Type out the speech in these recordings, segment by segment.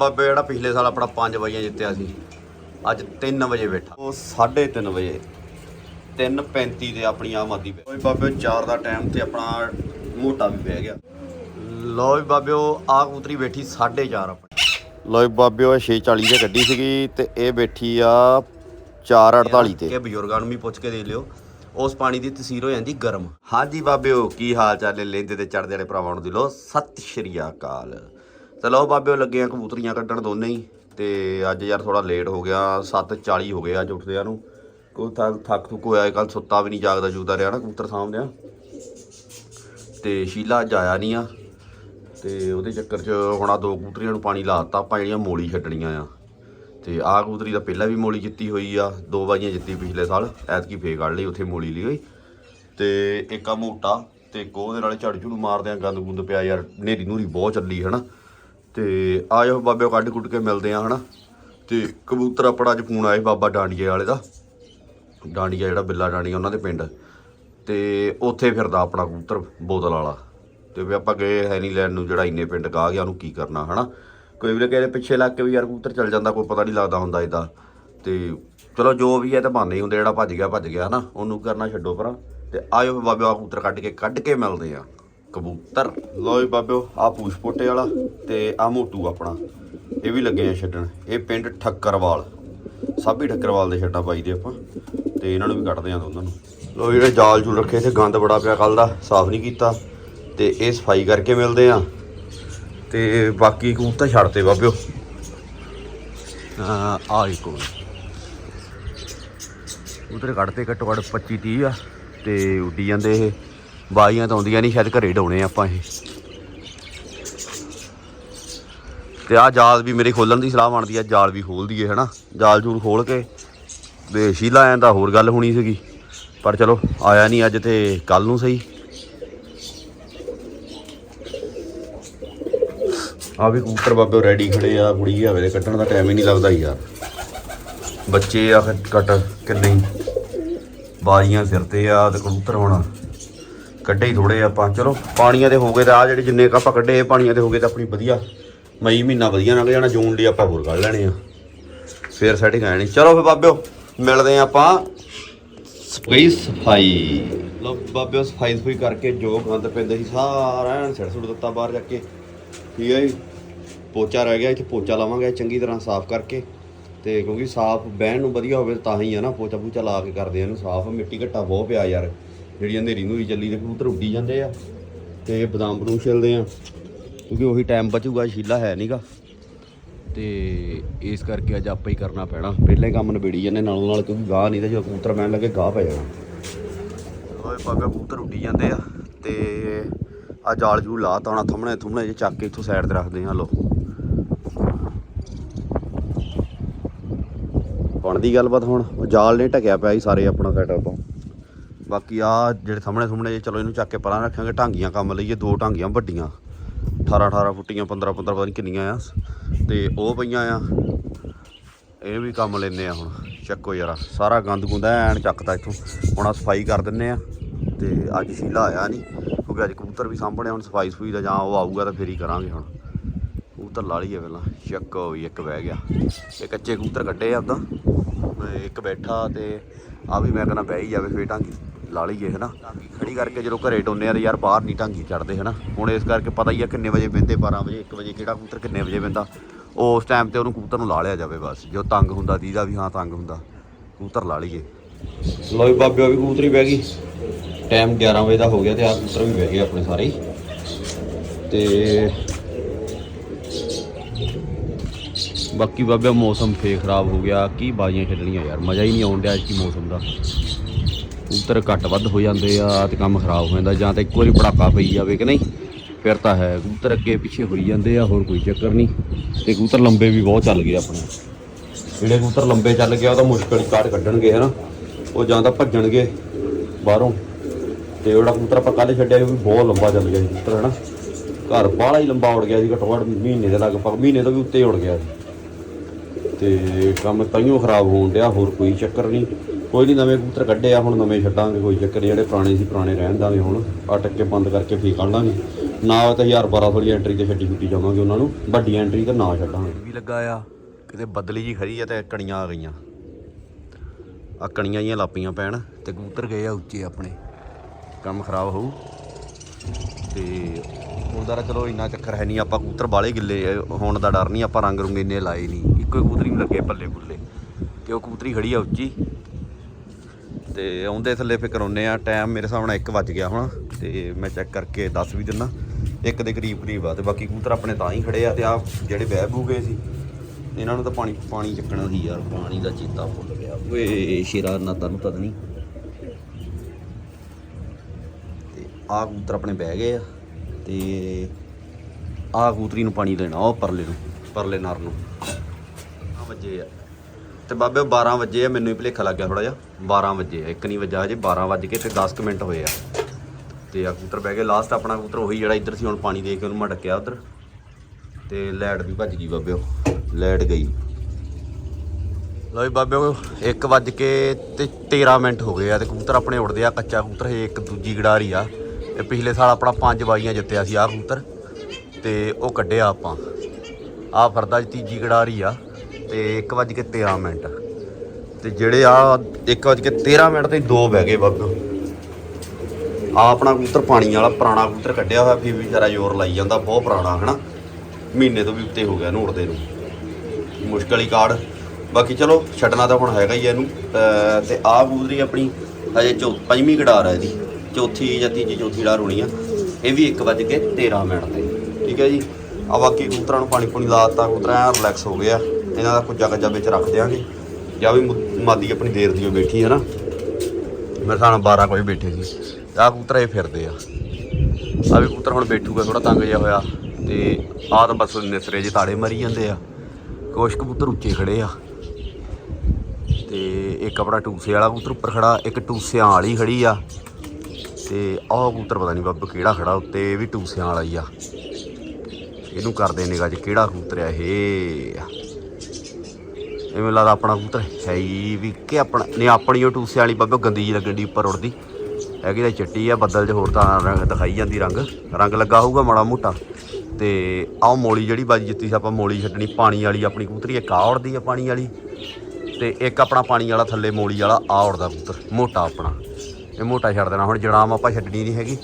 ਬਾਬੇ ਜਿਹੜਾ ਪਿਛਲੇ ਸਾਲ ਆਪਣਾ 5 ਵਜੇ ਜਿੱਤਿਆ ਸੀ। ਅੱਜ 3 ਵਜੇ ਬੈਠਾ। ਉਹ 3:30 ਵਜੇ। 3:35 ਤੇ ਆਪਣੀ ਆ ਮਾਦੀ ਪਈ ਬਾਬੇ 4 ਦਾ ਟਾਈਮ ਤੇ ਆਪਣਾ ਮੋਟਾ ਵੀ ਬਹਿ ਗਿਆ। ਲੋ ਵੀ ਬਾਬਿਓ ਆ ਕਬੂਤਰੀ ਬੈਠੀ 4:30 ਆਪਣੀ। ਲੋ ਵੀ ਬਾਬਿਓ ਇਹ 6:40 ਤੇ ਗੱਡੀ ਸੀਗੀ ਤੇ ਇਹ ਬੈਠੀ ਆ 4:48 ਤੇ। ਇਹ ਬਜ਼ੁਰਗਾਂ ਨੂੰ ਵੀ ਪੁੱਛ ਕੇ ਦੇ ਲਿਓ। ਉਸ ਪਾਣੀ ਦੀ ਤਸੀਰ ਹੋ ਜਾਂਦੀ ਗਰਮ। ਹਾਂਜੀ ਬਾਬਿਓ ਕੀ ਹਾਲ ਚਾਲ ਹੈ ਲੈਂਦੇ ਤੇ ਚੜਦੇ ਵਾਲੇ ਭਰਾਵਾਂ ਨੂੰ ਦਿਲੋ ਸਤਿ ਸ਼੍ਰੀ ਅਕਾਲ। ਚਲੋ ਬਾਬਿਓ ਲੱਗੇ ਆ ਕਬੂਤਰੀਆਂ ਕੱਢਣ ਦੋਨੇ ਹੀ, ਤੇ ਅੱਜ ਯਾਰ ਥੋੜਾ ਲੇਟ ਹੋ ਗਿਆ 7:40 ਹੋ ਗਏ ਅੱਜ ਉੱਠਦਿਆਂ ਨੂੰ। ਕੋਈ ਥੱਕ ਥੱਕ ਥੁੱਕ ਹੋਇਆ ਕੱਲ ਸੁੱਤਾ ਵੀ ਨਹੀਂ ਜਾਗਦਾ ਜੂਦਾ ਰਿਹਾ ਨਾ ਕਬੂਤਰ ਸਾਹਮਣੇ ਆ ਤੇ ਸ਼ੀਲਾ ਅੱਜ ਆਇਆ ਨਹੀਂ ਆ, ਤੇ ਉਹਦੇ ਚੱਕਰ 'ਚ ਹੁਣ ਆ ਦੋ ਕਬੂਤਰੀਆਂ ਨੂੰ ਪਾਣੀ ਲਾਤਾ, ਆਪਾਂ ਜਿਹੜੀਆਂ ਮੋਲੀ ਛੱਡਣੀਆਂ ਆ। ਤੇ ਆਹ ਕਬੂਤਰੀ ਤਾਂ ਪਹਿਲਾਂ ਵੀ ਮੋਲੀ ਜਿੱਤੀ ਹੋਈ ਆ, ਦੋ ਵਾਰੀਆਂ ਜਿੱਤੀ ਪਿਛਲੇ ਸਾਲ, ਐਤਕੀ ਫੇਰ ਕੱਢ ਲਈ, ਉੱਥੇ ਮੋਲੀ ਲਈ ਹੋਈ। ਤੇ ਇੱਕ ਆ ਮੋਟਾ, ਤੇ ਇੱਕ ਉਹਦੇ ਨਾਲ ਝੜ ਝੁੜ ਮਾਰਦੇ ਆ ਗੰਦ ਗੁੰਦ ਪਿਆ ਯਾਰ ਨੇਰੀ ਨੂਰੀ ਬਹੁਤ ਚੱਲੀ, ਹਨਾ। ਤੇ ਆਇਓ ਬਾਬੇ ਕੱਢ ਕੁੱਟ ਕੇ ਮਿਲਦੇ ਆ, ਹਨਾ? ਤੇ ਕਬੂਤਰ ਆਪਣਾ ਅੱਜ ਫੋਨ ਆਇਆ ਬਾਬਾ ਡਾਂਡੀਏ ਵਾਲੇ ਦਾ। ਡਾਂਡੀਆ ਜਿਹੜਾ ਬਿੱਲਾ ਡਾਂਡੀਆ, ਉਹਨਾਂ ਦੇ ਪਿੰਡ। ਤੇ ਉੱਥੇ ਫਿਰਦਾ ਆਪਣਾ ਕਬੂਤਰ, ਬੋਤਲ ਵਾਲਾ। ਤੇ ਵੀ ਆਪਾਂ ਗਏ ਹੈ ਨਹੀਂ ਲੈਣ ਨੂੰ, ਜਿਹੜਾ ਇੰਨੇ ਪਿੰਡ ਕਾ ਗਿਆ, ਉਹਨੂੰ ਕੀ ਕਰਨਾ, ਹਨਾ? ਕੋਈ ਵੀ ਕਹਿੰਦੇ ਪਿੱਛੇ ਲੱਗ ਕੇ ਵੀ ਯਾਰ ਕਬੂਤਰ ਚੱਲ ਜਾਂਦਾ, ਕੋਈ ਪਤਾ ਨਹੀਂ ਲੱਗਦਾ ਹੁੰਦਾ ਇਦਾਂ ਤੇ ਚਲੋ ਜੋ ਵੀ ਹੈ ਤਾਂ ਬਹਾਨੇ ਹੀ ਹੁੰਦੇ ਜਿਹੜਾ ਭੱਜ ਗਿਆ ਭੱਜ ਗਿਆ, ਹਨਾ? ਉਹਨੂੰ ਕਰਨਾ, ਛੱਡੋ ਪਰਾਂ ਤੇ ਆਇਓ ਫਿਰ ਬਾਬੇ ਆ ਕਬੂਤਰ ਕੱਢ ਕੇ ਕੱਢ ਕੇ ਮਿਲਦੇ ਆ। ਕਬੂਤਰ। ਲਓ ਜੀ ਬਾਬਿਓ ਆ ਪੂਛ ਪੋਟੇ ਵਾਲਾ ਤੇ ਆ ਮੋਟੂ ਆਪਣਾ। ਇਹ ਵੀ ਲੱਗੇ ਆ ਛੱਡਣ। ਇਹ ਪਿੰਡ ਠੱਕਰਵਾਲ। ਸਾਬੀ ਠੱਕਰਵਾਲ ਦੇ ਛੱਡਾਂ ਪਾਈ ਦੇ ਆਪਾਂ। ਤੇ ਇਹਨਾਂ ਨੂੰ ਵੀ ਕੱਢਦੇ ਆ ਦੋਨਾਂ ਨੂੰ। ਲੋ ਜਿਹੜੇ ਜਾਲ ਜੂਲ ਰੱਖੇ ਤੇ ਗੰਦ ਬੜਾ ਪਿਆ ਕੱਲ ਦਾ, ਸਾਫ਼ ਨਹੀਂ ਕੀਤਾ। ਤੇ ਇਹ ਸਫ਼ਾਈ ਕਰਕੇ ਮਿਲਦੇ ਆ। ਤੇ ਬਾਕੀ ਕਬੂਤਰ ਛੱਡਤੇ ਬਾਬਿਓ। ਆ ਆ ਇੱਕੋ ਉਧਰ ਕੱਢਤੇ ਘੱਟੋ ਘੱਟ 25 30 ਆ, ਤੇ ਉੱਡੀ ਜਾਂਦੇ ਇਹ। ਬਾਈਆਂ ਤਾਂ ਆਉਂਦੀਆਂ ਨਹੀਂ, ਸ਼ਾਇਦ ਘਰੇ ਡਾਉਣੇ ਆਪਾਂ ਇਹ। ਤੇ ਆ ਜਾਲ ਵੀ ਮੇਰੇ ਖੋਲਣ ਦੀ ਸਲਾਹ ਬਣਦੀ ਆ, ਜਾਲ ਵੀ ਖੋਲ ਦਈਏ, ਹਨਾ? ਜਾਲ ਜੂਲ ਖੋਲ ਕੇ ਤੇ ਸ਼ੀਲਾ ਆਇਆਂ ਦਾ ਹੋਰ ਗੱਲ ਹੋਣੀ ਸੀਗੀ, ਪਰ ਚਲੋ ਆਇਆ ਨਹੀਂ ਅੱਜ ਤੇ ਕੱਲ ਨੂੰ ਸਹੀ। ਆ ਵੀ ਕਬੂਤਰ ਬਾਬੇ ਰੈਡੀ ਖੜੇ ਆ, ਕੁੜੀ ਆਵੇ ਦੇ ਕੱਟਣ ਦਾ ਟਾਈਮ ਹੀ ਨਹੀਂ ਲੱਗਦਾ ਯਾਰ। ਬੱਚੇ ਆ ਕੱਟ- ਕੱਟ ਕਿੰਨੇ ਹੀ। ਬਾਜ਼ੀਆਂ ਸਿਰ ਤੇ ਆ ਤੇ ਕਬੂਤਰ ਹੁਣ ਕੱਢੇ ਹੀ ਥੋੜੇ ਆਪਾਂ ਚਲੋ ਪਾਣੀਆਂ ਦੇ ਹੋ ਗਏ ਤਾਂ ਆ ਜਿਹੜੇ ਜਿੰਨੇ ਕੁ ਆਪਾਂ ਕੱਢੇ ਇਹ ਪਾਣੀਆਂ ਦੇ ਹੋ ਗਏ ਤਾਂ ਆਪਣੀ ਵਧੀਆ। ਮਈ ਮਹੀਨਾ ਵਧੀਆ ਲੰਘ ਜਾਣਾ ਜੂਨ ਲਈ ਆਪਾਂ ਹੋਰ ਕੱਢ ਲੈਣੇ ਆ। ਫੇਰ ਸੈਟਿੰਗ ਆ ਜਾਣੀ। ਚਲੋ ਫੇ ਬਾਬਿਓ ਮਿਲਦੇ ਆ ਆਪਾਂ। ਸਪੇਈ ਸਫ਼ਾਈ। ਲੋ ਬਾਬਿਓ ਸਫ਼ਾਈ ਸਫ਼ਾਈ ਕਰਕੇ ਜੋ ਗੰਦ ਪੈਂਦੇ ਸੀ ਸਾਰਾ ਐਨ ਸਿਰ ਸੁੱਟ ਦਿੱਤਾ ਬਾਹਰ ਜਾ ਕੇ। ਠੀਕ ਹੈ ਜੀ? ਪੋਚਾ ਰਹਿ ਗਿਆ ਇੱਥੇ ਪੋਚਾ ਲਾਵਾਂਗੇ ਚੰਗੀ ਤਰ੍ਹਾਂ ਸਾਫ਼ ਕਰਕੇ। ਤੇ ਕਿਉਂਕਿ ਸਾਫ਼ ਬਹਿਣ ਨੂੰ ਵਧੀਆ ਹੋਵੇ ਤਾਂ ਹੀ ਆ ਨਾ ਪੋਚਾ ਪੂਚਾ ਲਾ ਕੇ ਕਰਦੇ ਆ ਇਹਨੂੰ ਸਾਫ਼। ਮਿੱਟੀ ਘੱਟਾ ਬਹੁਤ ਪਿਆ ਯਾਰ। ਜਿਹੜੀ ਹਨੇਰੀ ਨੂੰ ਚੱਲੀ ਤੇ ਕਬੂਤਰ ਉੱਡੀ ਜਾਂਦੇ ਆ ਤੇ ਬਦਾਮ ਬਦੂਮ ਛਿਲਦੇ ਆ। ਕਿਉਂਕਿ ਉਹੀ ਟਾਈਮ ਬਚੂਗਾ ਸ਼ੀਲਾ ਹੈ ਨਹੀਂਗਾ ਤੇ ਇਸ ਕਰਕੇ ਅੱਜ ਆਪਾਂ ਹੀ ਕਰਨਾ ਪੈਣਾ। ਪਹਿਲੇ ਕੰਮ ਨਿਬੇੜੀ ਜਾਂਦੇ, ਨਾਲੋਂ ਨਾਲ ਕਿਉਂਕਿ ਗਾਹ ਨਹੀਂ ਤੇ ਜਦੋਂ ਕਬੂਤਰ ਪੈਣ ਲੱਗੇ, ਗਾਹ ਪੈ ਜਾਣਾ। ਓਏ ਬਾਬਾ ਕਬੂਤਰ ਉੱਡੀ ਜਾਂਦੇ ਆ ਤੇ ਆ ਜਾਲ ਜੂ ਲਾ ਤਾਉਣਾ ਥੰਮਣੇ ਥੁੰਮਣੇ ਜੇ ਚੱਕ ਕੇ ਇੱਥੋਂ ਸਾਈਡ ਤੇ ਰੱਖਦੇ ਆ ਲੋ ਬਣਦੀ ਗੱਲਬਾਤ ਹੁਣ। ਉਹ ਜਾਲ ਨੇ ਢਕਿਆ ਪਿਆ ਸੀ ਸਾਰੇ ਆਪਣਾ ਸੈਟਅਪ ਤੋਂ। ਬਾਕੀ ਆ ਜਿਹੜੇ ਸਾਹਮਣੇ ਸਾਹਮਣੇ ਚਲੋ ਇਹਨੂੰ ਚੱਕ ਕੇ ਪਰਾਂ ਰੱਖਾਂਗੇ, ਢਾਂਗੀਆਂ ਕੰਮ ਲਈਏ, ਦੋ ਢਾਂਗੀਆਂ ਵੱਡੀਆਂ। 18 18 ਫੁੱਟੀਆਂ 15 15 ਪਤਾ ਨਹੀਂ ਕਿੰਨੀਆਂ ਆ। ਤੇ ਉਹ ਪਈਆਂ ਆ। ਇਹ ਵੀ ਕੰਮ ਲੈਨੇ ਆ ਹੁਣ। ਚੱਕੋ ਯਾਰਾ, ਸਾਰਾ ਗੰਦ ਗੁੰਦਾ ਐਨ ਚੱਕਤਾ ਇੱਥੋਂ। ਹੁਣ ਆ ਸਫ਼ਾਈ ਕਰ ਦਿੰਨੇ ਆ। ਤੇ ਅੱਜ ਸ਼ੀਲਾ ਆਇਆ ਨਹੀਂ ਕਿਉਂਕਿ ਅੱਜ ਕਬੂਤਰ ਵੀ ਸਾਂਭਣੇ ਹੁਣ ਸਫ਼ਾਈ ਸਫੂਈ ਦਾ ਜਾਂ ਉਹ ਆਊਗਾ ਤਾਂ ਫੇਰ ਹੀ ਕਰਾਂਗੇ ਹੁਣ। ਕਬੂਤਰ ਲਾ ਲਈਏ ਪਹਿਲਾਂ। ਚੱਕੋ ਵੀ ਇੱਕ ਬਹਿ ਗਿਆ। ਇਹ ਕੱਚੇ ਕਬੂਤਰ ਕੱਢੇ ਆ ਉਦਾਂ ਇੱਕ ਬੈਠਾ ਤੇ ਆ ਵੀ ਮੈਂ ਕਹਿੰਦਾ ਬਹਿ ਹੀ ਜਾਵੇ ਫੇਰ ਢਾਂਗੀ। ਲਾ ਲਈਏ, ਹਨਾ? ਢਾਂਗੀ ਖੜੀ ਕਰਕੇ ਜਦੋਂ ਘਰੇ ਟੋਨੇ ਆ ਤੇ ਯਾਰ ਬਾਹਰ ਨਹੀਂ ਢਾਂਗੀ ਚੜਦੇ, ਹਨਾ? ਹੁਣ ਇਸ ਕਰਕੇ ਪਤਾ ਹੀ ਆ ਕਿੰਨੇ ਵਜੇ ਬਿੰਦੇ 12 ਵਜੇ 1 ਵਜੇ ਕਿਹੜਾ ਕਬੂਤਰ ਕਿੰਨੇ ਵਜੇ ਬਿੰਦਾ ਉਸ ਟਾਈਮ ਤੇ ਉਹਨੂੰ ਕਬੂਤਰ ਨੂੰ ਲਾ ਲਿਆ ਜਾਵੇ ਬਸ, ਜੋ ਤੰਗ ਹੁੰਦਾ ਦੀਦਾ ਵੀ ਹਾਂ ਤੰਗ ਹੁੰਦਾ, ਕਬੂਤਰ ਲਾ ਲਈਏ। ਲੋ ਵੀ ਬਾਬਿਓ ਵੀ ਕਬੂਤਰੀ ਬਹਿ ਗਈ। ਟਾਈਮ 11 ਵਜੇ ਦਾ ਹੋ ਗਿਆ ਤੇ ਆ ਕਬੂਤਰ ਵੀ ਬਹਿ ਗਏ ਆਪਣੇ ਸਾਰੇ ਤੇ ਬਾਕੀ ਬਾਬਿਆ ਮੌਸਮ ਫੇ ਖਰਾਬ ਹੋ ਗਿਆ। ਕੀ ਬਾਜ਼ੀਆਂ ਖੇਡਣੀਆਂ ਯਾਰ, ਮਜ਼ਾ ਹੀ ਨਹੀਂ ਆਉਣ ਡਿਆ ਇਸ ਮੌਸਮ ਦਾ। ਕਬੂਤਰ ਘੱਟ ਵੱਧ ਹੋ ਜਾਂਦੇ ਆ, ਤੇ ਕੰਮ ਖਰਾਬ ਹੋ ਜਾਂਦਾ, ਜਾਂ ਤਾਂ ਇੱਕ ਵਾਰੀ ਪੜਾਕਾ ਪਈ ਜਾਵੇ ਕਿ ਨਹੀਂ, ਫਿਰ ਤਾਂ ਹੈ, ਕਬੂਤਰ ਅੱਗੇ ਪਿੱਛੇ ਹੋਈ ਜਾਂਦੇ ਆ, ਹੋਰ ਕੋਈ ਚੱਕਰ ਨਹੀਂ। ਤੇ ਕਬੂਤਰ ਲੰਬੇ ਵੀ ਬਹੁਤ ਚੱਲ ਗਏ ਆਪਣੇ। ਜਿਹੜੇ ਕਬੂਤਰ ਲੰਬੇ ਚੱਲ ਗਿਆ ਉਹ ਤਾਂ ਮੁਸ਼ਕਲ ਹੀ ਕਾਟ ਕੱਢਣਗੇ, ਹਨਾ। ਉਹ ਜਾਂ ਤਾਂ ਭੱਜਣਗੇ ਬਾਹਰੋਂ। ਤੇ ਉਹਦਾ ਕਬੂਤਰ ਆਪਾਂ ਕੱਲ ਛੱਡਿਆ ਉਹ ਵੀ ਬਹੁਤ ਲੰਬਾ ਚੱਲ ਗਿਆ ਸੀ ਕਬੂਤਰ, ਹਨਾ। ਘਰ ਬਾਹਲਾ ਹੀ ਲੰਬਾ ਉੜ ਗਿਆ ਸੀ, ਘੱਟੋ ਘੱਟ ਮਹੀਨੇ ਦੇ ਲਗਭਗ, ਮਹੀਨੇ ਤੋਂ ਵੀ ਉੱਤੇ ਉੜ ਗਿਆ ਸੀ। ਤੇ ਕੰਮ ਤਾਈਓ ਖਰਾਬ ਹੋਣ ਡਿਆ ਹੋਰ ਕੋਈ ਚੱਕਰ ਨਹੀਂ। ਕੋਈ ਨਹੀਂ ਨਵੇਂ ਕਬੂਤਰ ਕੱਢੇ ਆ ਹੁਣ ਨਵੇਂ ਛੱਡਾਂਗੇ ਕੋਈ ਚੱਕਰ ਨੀ, ਜਿਹੜੇ ਪੁਰਾਣੇ ਸੀ ਪੁਰਾਣੇ ਰਹਿਣ ਦਾਂਗੇ ਹੁਣ। ਆ ਟੱਕੇ ਬੰਦ ਕਰਕੇ ਫੇਰ ਕੱਢ ਲਾਂਗੇ। ਨਾ ਤਾਂ 1012 ਵਾਲੀ ਐਂਟਰੀ ਤੇ ਛੱਡੀ ਛੁੱਟੀ ਜਾਵਾਂਗੇ ਉਹਨਾਂ ਨੂੰ ਵੱਡੀ ਐਂਟਰੀ ਤੇ ਨਾ ਛੱਡਾਂਗੇ। ਵੀ ਲੱਗਾ ਆ ਕਿਤੇ ਬਦਲੀ ਜੀ ਖਰੀ ਆ ਤੇ ਕਣੀਆਂ ਆ ਗਈਆਂ। ਆ ਕਣੀਆਂ ਜੀਆਂ ਲਾਪੀਆਂ ਪੈਣ ਤੇ ਕਬੂਤਰ ਗਏ ਆ ਉੱਚੇ ਆਪਣੇ। ਕੰਮ ਖਰਾਬ ਹੋਊ। ਤੇ ਉਹਦਾ ਤਾਂ ਚਲੋ ਇੰਨਾ ਚੱਕਰ ਹੈ ਨਹੀਂ ਆਪਾਂ ਕਬੂਤਰ ਬਾਲੇ ਗਿੱਲੇ ਹੋਣ ਦਾ ਡਰ ਨਹੀਂ ਆਪਾਂ ਰੰਗ ਰੁੰਗ ਇੰਨੇ ਲਾਏ ਨਹੀਂ। ਕੋਈ ਹੀ ਕਬੂਤਰੀ ਨੂੰ ਲੱਗੇ ਪੱਲੇ ਪੁੱਲੇ ਕਿ ਉਹ ਕਬੂਤਰੀ ਖੜੀ ਆ ਉੱਚੀ ਤੇ ਆਉਂਦੇ ਥੱਲੇ ਫਿਰ ਕਰਾਉਨੇ ਆ ਟਾਈਮ ਮੇਰੇ ਹਿਸਾਬ ਨਾਲ 1 ਵੱਜ ਗਿਆ ਹੁਣ ਤੇ ਮੈਂ ਚੈੱਕ ਕਰਕੇ ਦੱਸ ਵੀ ਦਿੰਨਾ। ਇੱਕ ਦੇ ਕਰੀਬ ਕਰੀਬ ਆ ਤੇ ਬਾਕੀ ਕਬੂਤਰ ਆਪਣੇ ਤਾਂ ਹੀ ਖੜੇ ਆ ਤੇ ਆ ਜਿਹੜੇ ਬਹਿ ਬੂ ਗਏ ਸੀ, ਇਹਨਾਂ ਨੂੰ ਤਾਂ ਪਾਣੀ ਪਾਣੀ ਚੱਕਣਾ ਸੀ ਯਾਰ, ਪਾਣੀ ਦਾ ਚੇਤਾ ਭੁੱਲ ਗਿਆ। ਓਏ, ਸ਼ੇਰਾ ਨਾ ਤਨ ਤਦ ਨਹੀਂ ਤੇ ਆ ਕਬੂਤਰ ਆਪਣੇ ਬਹਿ ਗਏ ਆ ਤੇ ਆ ਕਬੂਤਰੀ ਨੂੰ ਪਾਣੀ ਦੇਣਾ ਉਹ ਪਰਲੇ ਨੂੰ, ਪਰਲੇ ਨਰ ਨੂੰ। ਵੱਜੇ ਆ। ਤੇ ਬਾਬੇ ਉਹ 12 ਵਜੇ ਆ, ਮੈਨੂੰ ਹੀ ਭੁਲੇਖਾ ਲੱਗ ਗਿਆ ਥੋੜਾ ਜਿਹਾ। 12 ਵਜੇ ਆ, ਇੱਕ ਨਹੀਂ ਵਜਾ ਹਜੇ 12 ਵੱਜ ਕੇ ਤੇ 10 ਕੁ ਮਿੰਟ ਹੋਏ ਆ। ਤੇ ਆ ਕਬੂਤਰ ਬਹਿ ਗਏ ਲਾਸਟ ਆਪਣਾ ਕਬੂਤਰ ਉਹੀ ਜਿਹੜਾ ਇੱਧਰ ਸੀ, ਹੁਣ ਪਾਣੀ ਦੇ ਕੇ ਉਹਨੂੰ ਮੈਂ ਡੱਕਿਆ ਉਧਰ। ਤੇ ਲੈਟ ਵੀ ਭੱਜ ਗਈ ਬਾਬੇ ਉਹ ਲਾਈਟ ਗਈ। ਲਓ ਜੀ ਬਾਬੇ ਉਹ 1 ਵੱਜ ਕੇ ਤੇ 13 ਮਿੰਟ ਹੋ ਗਏ ਆ, ਤੇ ਕਬੂਤਰ ਆਪਣੇ ਉੜਦੇ ਆ, ਕੱਚਾ ਕਬੂਤਰ ਇਹ ਇੱਕ ਦੂਜੀ ਗੜਾਰੀ ਆ। ਇਹ ਪਿਛਲੇ ਸਾਲ ਆਪਣਾ ਪੰਜ ਬਾਈਆਂ ਜਿੱਤਿਆ ਸੀ ਆ ਕਬੂਤਰ, ਤੇ ਉਹ ਕੱਢਿਆ ਆਪਾਂ। ਆ ਫਰਦਾ ਤੀਜੀ ਗੜਾਰੀ ਆ। ਤੇ 1 ਵੱਜ ਕੇ 13 ਮਿੰਟ। ਤੇ ਜਿਹੜੇ ਆ 1 ਵੱਜ ਕੇ 13 ਮਿੰਟ ਤੇ ਦੋ ਬਹਿ ਗਏ ਬਾਬੇ। ਆ ਆਪਣਾ ਕਬੂਤਰ ਪਾਣੀ ਵਾਲਾ ਪੁਰਾਣਾ ਕਬੂਤਰ ਕੱਢਿਆ ਹੋਇਆ ਫਿਰ ਵੀ ਵਿਚਾਰਾ ਜ਼ੋਰ ਲਾਈ ਜਾਂਦਾ, ਬਹੁਤ ਪੁਰਾਣਾ, ਹਨਾ? ਮਹੀਨੇ ਤੋਂ ਵੀ ਉੱਤੇ ਹੋ ਗਿਆ ਨੂੜਦੇ ਨੂੰ। ਮੁਸ਼ਕਲ ਹੀ ਕਾਰਡ। ਬਾਕੀ ਚਲੋ, ਛੱਡਣਾ ਤਾਂ ਹੁਣ ਹੈਗਾ ਹੀ ਇਹਨੂੰ। ਅਹ ਤੇ ਆ ਕਬੂਤਰੀ ਆਪਣੀ ਹਜੇ ਚੌ, ਪੰਜਵੀਂ ਗੜਾਰ ਹੈ ਇਹਦੀ। ਚੌਥੀ ਜਾਂ ਤੀਜੀ, ਚੌਥੀ ਗੜਾਰ ਹੋਣੀ ਆ। ਇਹ ਵੀ 1 ਵੱਜ ਕੇ 13 ਮਿੰਟ ਤੇ। ਠੀਕ ਹੈ ਜੀ? ਆ ਬਾਕੀ ਕਬੂਤਰਾਂ ਨੂੰ ਪਾਣੀ ਪੂਣੀ ਲਾ ਦਿੱਤਾ ਐ ਰਿਲੈਕਸ ਹੋ ਗਿਆ। ਇਹਨਾਂ ਦਾ ਕੁੱਜਾ ਕੱਜਾ ਵਿੱਚ ਰੱਖ ਦਿਆਂਗੇ। ਜਾਂ ਵੀ ਮਾਦੀ ਆਪਣੀ ਦੇਰ ਦੀ ਬੈਠੀ ਹੈ ਨਾ। ਮੇਰੇ ਸਾਹਮਣੇ 12 ਕੋਈ ਬੈਠੇ ਸੀ। ਆਹ ਕਬੂਤਰ ਇਹ ਫਿਰਦੇ ਆ। ਆ ਵੀ ਕਬੂਤਰ ਹੁਣ ਬੈਠੂਗਾ ਥੋੜਾ ਤੰਗ ਜਿਹਾ ਹੋਇਆ। ਤੇ ਆਹ ਤਾਂ ਬਸ ਨਿਸਰੇ ਜਿਹੇ ਤਾੜੇ ਮਰੀ ਜਾਂਦੇ ਆ। ਕੁਛ ਕਬੂਤਰ ਉੱਚੇ ਖੜੇ ਆ। ਤੇ ਇੱਕ ਆਪਣਾ ਟੂਸੇ ਵਾਲਾ ਕਬੂਤਰ ਉੱਪਰ ਖੜਾ, ਇੱਕ ਟੂਸਿਆਂ ਵਾਲੀ ਖੜੀ ਆ। ਤੇ ਆਹ ਕਬੂਤਰ ਪਤਾ ਨਹੀਂ ਬੱਬ ਕਿਹੜਾ ਖੜਾ ਉੱਤੇ, ਇਹ ਵੀ ਟੂਸਿਆਂ ਵਾਲਾ ਹੀ ਆ। ਇਹਨੂੰ ਕਰਦੇ ਨਿਗਾਹ 'ਚ ਕਿਹੜਾ ਕਬੂਤਰ ਆ ਇਹ? ਇਹ ਮੈਨੂੰ ਲੱਗਦਾ ਆਪਣਾ ਕਬੂਤਰ ਹੈ ਹੀ ਵੀ ਕਿ ਆਪਣਾ ਨਹੀਂ, ਆਪਣੀ ਉਹ ਟੂਸੇ ਵਾਲੀ ਬੱਬ ਗੰਦੀ ਜੀ ਲੱਗਣ ਦੀ ਉੱਪਰ ਉੜਦੀ ਹੈਗੀ ਤਾਂ ਚਿੱਟੀ ਆ, ਬੱਦਲ 'ਚ ਹੋਰ ਤਾਂ ਰੰਗ ਦਿਖਾਈ ਜਾਂਦੀ ਰੰਗ। ਰੰਗ ਲੱਗਾ ਹੋਊਗਾ ਮਾੜਾ ਮੋਟਾ। ਤੇ ਆਹ ਮੋਲੀ ਜਿਹੜੀ ਬਾਜੀ ਜਿੱਤੀ ਸੀ, ਆਪਾਂ ਮੋਲੀ ਛੱਡਣੀ ਪਾਣੀ ਵਾਲੀ, ਆਪਣੀ ਕਬੂਤਰੀ, ਇੱਕ ਆ ਉੜਦੀ ਆ ਪਾਣੀ ਵਾਲੀ। ਤੇ ਇੱਕ ਆਪਣਾ ਪਾਣੀ ਵਾਲਾ ਥੱਲੇ ਮੋਲੀ ਵਾਲਾ ਆ ਉੜਦਾ ਕਬੂਤਰ, ਮੋਟਾ ਆਪਣਾ। ਇਹ ਮੋਟਾ ਛੱਡ ਦੇਣਾ, ਹੁਣ ਜੜਾਮ ਆਪਾਂ ਛੱਡਣੀ ਨਹੀਂ ਹੈਗੀ।